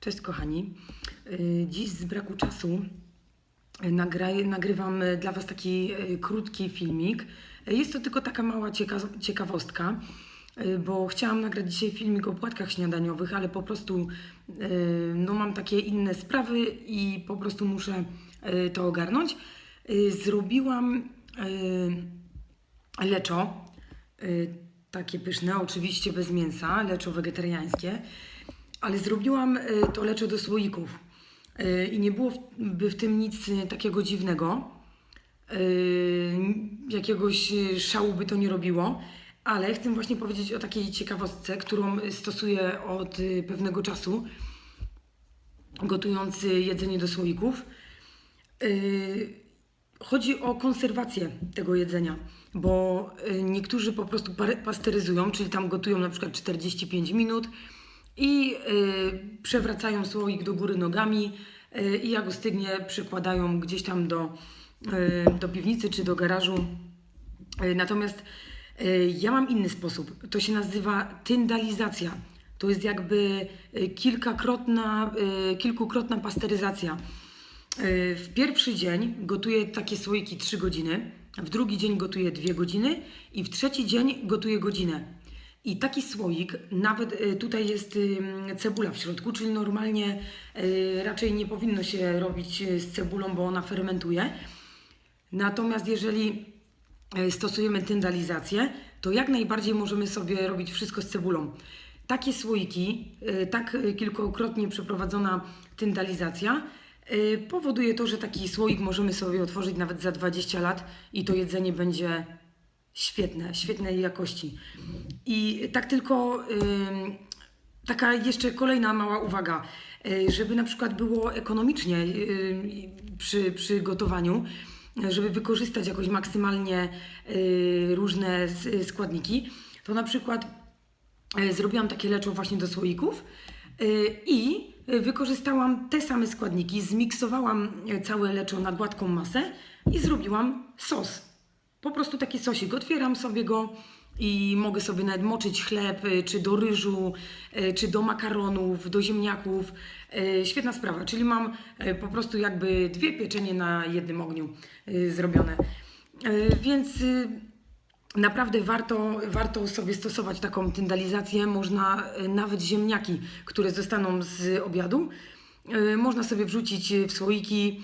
Cześć kochani. Y, Dziś z braku czasu y, nagraj, nagrywam y, dla Was taki krótki filmik. Jest to tylko taka mała cieka- ciekawostka, bo chciałam nagrać dzisiaj filmik o płatkach śniadaniowych, ale po prostu no, mam takie inne sprawy i po prostu muszę to ogarnąć. Zrobiłam leczo, takie pyszne, oczywiście bez mięsa, leczo wegetariańskie, ale zrobiłam y, to leczo do słoików Y, i nie było w- tym nic y, takiego dziwnego. Jakiegoś szału by to nie robiło, ale chcę właśnie powiedzieć o takiej ciekawostce, którą stosuję od pewnego czasu, gotując jedzenie do słoików. Chodzi o konserwację tego jedzenia, bo niektórzy po prostu pasteryzują, czyli tam gotują na przykład 45 minut i y, przewracają słoik do góry nogami y, i jak ostygnie przykładają gdzieś tam do, y, do piwnicy czy do garażu. Y, Natomiast y, ja mam inny sposób. To się nazywa tyndalizacja. To jest jakby y, kilkakrotna, y, kilkukrotna pasteryzacja. Y, W pierwszy dzień gotuję takie słoiki 3 godziny, w drugi dzień gotuję 2 godziny i w trzeci dzień gotuję godzinę. I taki słoik, nawet y, tutaj jest ym, cebula w środku, czyli normalnie y, raczej nie powinno się robić y, z cebulą, bo ona fermentuje. Natomiast jeżeli stosujemy tyndalizację, to jak najbardziej możemy sobie robić wszystko z cebulą. Takie słoiki, tak kilkukrotnie przeprowadzona tyndalizacja powoduje to, że taki słoik możemy sobie otworzyć nawet za 20 lat i to jedzenie będzie świetne, świetnej jakości. I tak tylko taka jeszcze kolejna mała uwaga, y, żeby na przykład było ekonomicznie y, przy, przy gotowaniu, żeby wykorzystać jakoś maksymalnie y, różne składniki, to na przykład zrobiłam takie leczo właśnie do słoików i wykorzystałam te same składniki, zmiksowałam całe leczo na gładką masę i zrobiłam sos. Po prostu taki sosik. Otwieram sobie go i mogę sobie nawet moczyć chleb, y, czy do ryżu, y, czy do makaronów, do ziemniaków. Y, Świetna sprawa. Czyli mam po prostu jakby dwie pieczenie na jednym ogniu zrobione. Więc Naprawdę warto, warto sobie stosować taką tyndalizację. Można nawet ziemniaki, które zostaną z obiadu, można sobie wrzucić w słoiki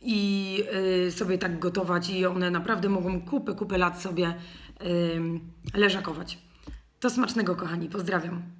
i y, sobie tak gotować i one naprawdę mogą kupę, kupę lat sobie leżakować. To smacznego, kochani. Pozdrawiam.